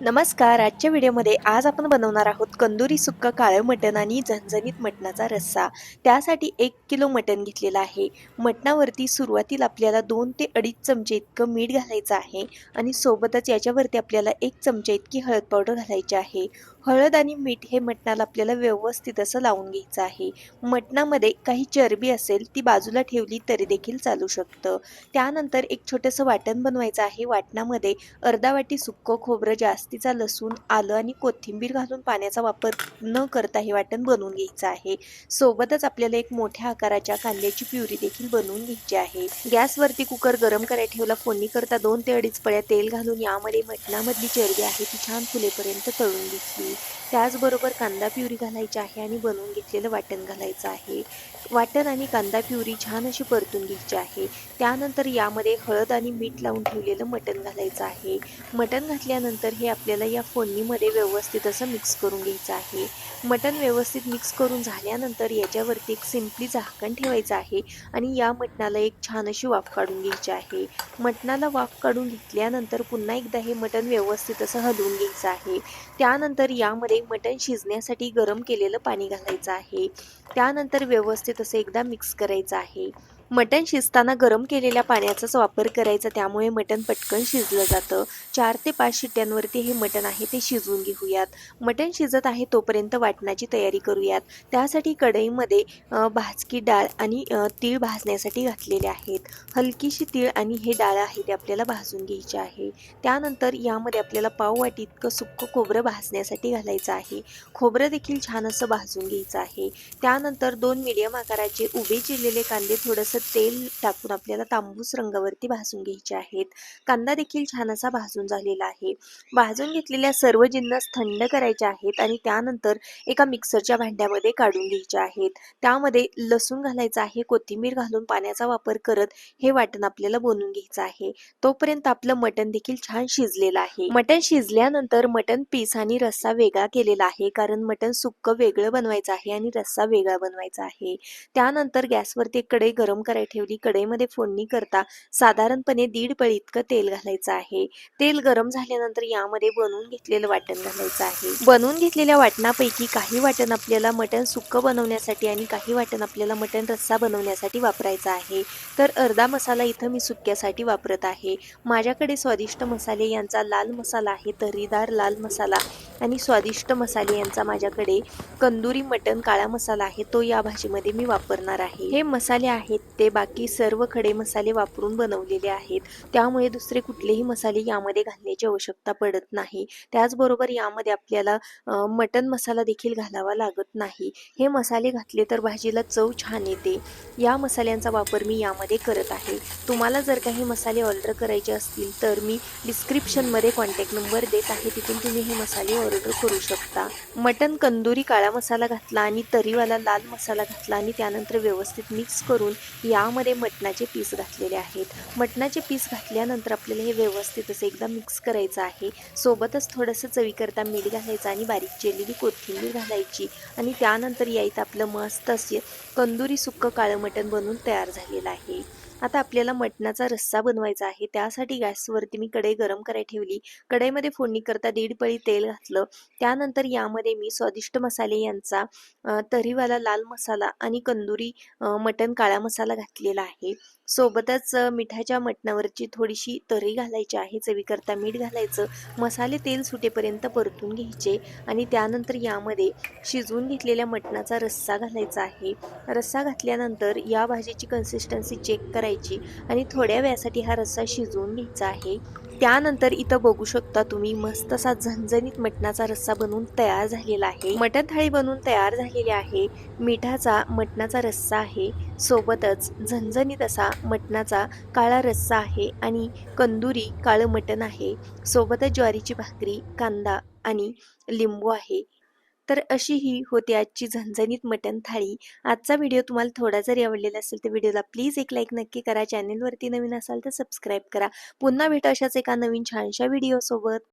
नमस्कार आजच्या व्हिडिओमध्ये आज आपण बनवणार आहोत कंदुरी सुक्क काळं मटण आणि झणझणीत मटणाचा रस्सा. त्यासाठी एक किलो मटण घेतलेलं आहे. मटणावरती सुरुवातीला आपल्याला दोन ते अडीच चमचे इतकं मीठ घालायचं आहे आणि सोबतच याच्यावरती आपल्याला एक चमचे इतकी हळद पावडर घालायची आहे. हळद आणि मीठ हे मटणाला आपल्याला व्यवस्थित असं लावून घ्यायचं आहे. मटणामध्ये काही चरबी असेल ती बाजूला ठेवली तरी देखील चालू शकतं. त्यानंतर एक छोटंसं वाटण बनवायचं आहे. वाटणामध्ये अर्धा वाटी सुक्कं खोबरं जास्तीचा लसूण आलं आणि कोथिंबीर घालून पाण्याचा वापर न करता हे वाटण बनवून घ्यायचं आहे. सोबतच आपल्याला एक मोठ्या आकाराच्या कांद्याची प्युरी देखील बनवून घ्यायची आहे. गॅसवरती कुकर गरम करायला ठेवला. फोडणी करता दोन ते अडीच पळ्या तेल घालून यामध्ये मटणामधली चरबी आहे ती छान फुलेपर्यंत तळून घेतली. त्याचबरोबर कांदा प्युरी घालायची आहे आणि बनवून घेतलेलं वाटण घालायचं आहे. वाटण आणि कांदा प्युरी छान अशी परतून घ्यायची आहे. त्यानंतर यामध्ये हळद आणि मीठ लावून ठेवलेलं मटण घालायचं आहे. मटण घातल्यानंतर हे आपल्याला या फोडणीमध्ये व्यवस्थित असं मिक्स करून घ्यायचं आहे. मटण व्यवस्थित मिक्स करून झाल्यानंतर याच्यावरती एक सिम्पली झाकण ठेवायचं आहे आणि या मटणाला एक छान अशी वाफ काढून घ्यायची आहे. मटणाला वाफ काढून घेतल्यानंतर पुन्हा एकदा हे मटण व्यवस्थित असं हलवून घ्यायचं आहे. त्यानंतर यामध्ये मटण शिजण्यासाठी गरम केलेलं पाणी घालायचं आहे. त्यानंतर व्यवस्थित तसं एकदा मिक्स करायचं आहे. मटण शिजताना गरम केलेल्या पाण्याचाच वापर करायचा त्यामुळे मटण पटकन शिजलं जातं. चार ते पाच शिट्ट्यांवरती हे मटण आहे ते शिजवून घेऊयात. मटण शिजत आहे तोपर्यंत वाटणाची तयारी करूयात. त्यासाठी कढईमध्ये भाजकी डाळ आणि तीळ भाजण्यासाठी घातलेले आहेत. हलकीशी तीळ आणि हे डाळ आहे ते आपल्याला भाजून घ्यायचे आहे. त्यानंतर यामध्ये आपल्याला पाव वाटी इतकं सुक्क खोबरं भाजण्यासाठी घालायचं आहे. खोबरं देखील छान असं भाजून घ्यायचं आहे. त्यानंतर दोन मीडियम आकाराचे उभे चिरलेले कांदे थोडंसं तेल टाकून आपल्याला तांबूस रंगावरती भाजून घ्यायचे आहेत. कांदा देखील छान असा भाजून झालेला आहे. भाजून घेतलेल्या सर्व जिन्नस थंड करायचे आहेत आणि त्यानंतर एका मिक्सरच्या भांड्यामध्ये काढून घ्यायचे आहेत. त्यामध्ये लसूण घालायचं आहे कोथिंबीर घालून पाण्याचा वापर करत हे वाटण आपल्याला बनवून घ्यायचं आहे. तोपर्यंत आपलं मटण देखील छान शिजलेलं आहे. मटण शिजल्यानंतर मटण पीस आणि रस्सा वेगळा केलेला आहे कारण मटण सुक्क वेगळं बनवायचं आहे आणि रस्सा वेगळा बनवायचा आहे. त्यानंतर गॅसवरती कडे गरम करायला ठेवली. कढईमध्ये फोडणी करता साधारणपणे दीड पळी इतकं तेल घालायचं आहे. तेल गरम झाल्यानंतर यामध्ये बनवून घेतलेलं वाटण घालायचं आहे. बनवून घेतलेल्या वाटणापैकी काही वाटण आपल्याला मटण सुक्क बनवण्यासाठी आणि काही वाटण आपल्याला मटण रस्सा बनवण्यासाठी वापरायचा आहे. तर अर्धा मसाला इथं मी सुक्यासाठी वापरत आहे. माझ्याकडे स्वादिष्ट मसाले यांचा लाल मसाला आहे तर्रीदार लाल मसाला आणि स्वादिष्ट मसाले यांचा माझ्याकडे कंदुरी मटण काळा मसाला आहे तो या भाजीमध्ये मी वापरणार आहे. हे मसाले आहेत ते बाकी सर्व खडे मसाले वापरून बनवलेले आहेत. त्यामुळे दुसरे कुठलेही मसाले यामध्ये घालण्याची आवश्यकता पडत नाही. त्याचबरोबर यामध्ये आपल्याला मटन मसाला देखील घालावा लागत नाही. हे मसाले घातले तर भाजीला चव छान येते. या मसाल्यांचा वापर मी यामध्ये करत आहे. तुम्हाला जर काही मसाले ऑर्डर करायचे असतील तर मी डिस्क्रिप्शनमध्ये कॉन्टॅक्ट नंबर देत आहे. तिथून तुम्ही हे मसाले ऑर्डर करू शकता. मटन कंदुरी काळा मसाला घातला आणि तरीवाला लाल मसाला घातला आणि त्यानंतर व्यवस्थित मिक्स करून यामध्ये मटणाचे पीस घातलेले आहेत. मटणाचे पीस घातल्यानंतर आपल्याला हे व्यवस्थित असं एकदा मिक्स करायचं आहे. सोबतच थोडंसं चवीकरता मीठ घालायचं आणि बारीक चिरलेली कोथिंबीर घालायची. आणि त्यानंतर यायचं आपलं मस्त असे कंदुरी सुक्क काळं मटण बनवून तयार झालेलं आहे. आता आपल्याला मटणाचा रस्सा बनवायचा आहे. त्यासाठी गॅसवरती मी कढई गरम करायला ठेवली. कढईमध्ये फोडणी करता दीड पळी तेल घातलं. त्यानंतर यामध्ये मी स्वादिष्ट मसाले यांचा तरीवाला लाल मसाला आणि कंदुरी मटण काळा मसाला घातलेला आहे. सोबतच मिठाच्या मटणावरची थोडीशी तरी घालायची आहे. चवीकरता मीठ घालायचं. मसाले तेल सुटेपर्यंत परतून घ्यायचे आणि त्यानंतर यामध्ये शिजवून घेतलेल्या मटणाचा रस्सा घालायचा आहे. रस्सा घातल्यानंतर या भाजीची कन्सिस्टन्सी चेक करायची करायची. आणि थोड्या वेळासाठी हा रस्सा शिजवून घ्यायचा आहे. त्यानंतर इथं बघू शकता तुम्ही मस्त असा झणझणीत मटणाचा रस्सा बनवून तयार झालेला आहे. मटण थाळी बनवून तयार झालेली आहे. मिठाचा मटणाचा रस्सा आहे. सोबतच झणझणीत असा मटणाचा काळा रस्सा आहे आणि कंदुरी काळं मटण आहे. सोबतच ज्वारीची भाकरी कांदा आणि लिंबू आहे. तर अशी ही होती आजची झणझणीत मटण थाळी. आजचा व्हिडिओ तुम्हाला थोडा जरी आवडलेला असेल तर व्हिडिओला प्लीज एक लाईक नक्की करा. चॅनेलवरती नवीन असाल तर सबस्क्राईब करा. पुन्हा भेटू अशाच एका नवीन छानशा व्हिडिओसोबत.